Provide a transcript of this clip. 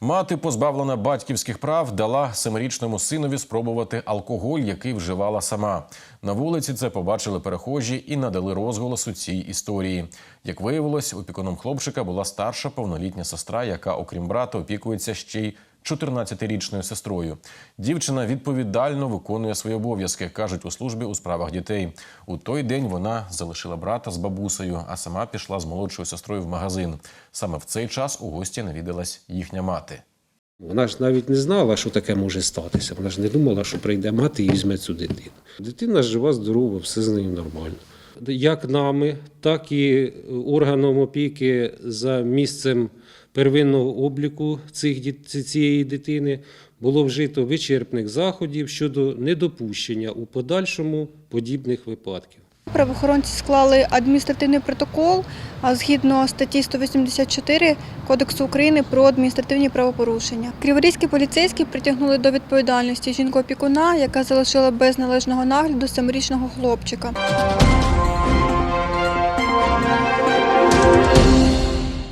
Мати, позбавлена батьківських прав, дала семирічному синові спробувати алкоголь, який вживала сама. На вулиці це побачили перехожі і надали розголосу цій історії. Як виявилось, опікуном хлопчика була старша повнолітня сестра, яка, окрім брата, опікується ще й 14-річною сестрою. Дівчина відповідально виконує свої обов'язки, кажуть у службі у справах дітей. У той день вона залишила брата з бабусею, а сама пішла з молодшою сестрою в магазин. Саме в цей час у гості навідалась їхня мати. Вона ж навіть не знала, що таке може статися. Вона ж не думала, що прийде мати і візьме цю дитину. Дитина жива, здорова, все з нею нормально. Як нами, так і органом опіки за місцем первинного обліку цих, цієї дитини було вжито вичерпних заходів щодо недопущення у подальшому подібних випадків. Правоохоронці склали адміністративний протокол згідно статті 184 Кодексу України про адміністративні правопорушення. Криворізькі поліцейські притягнули до відповідальності жінку-опікуна, яка залишила без належного нагляду семирічного хлопчика.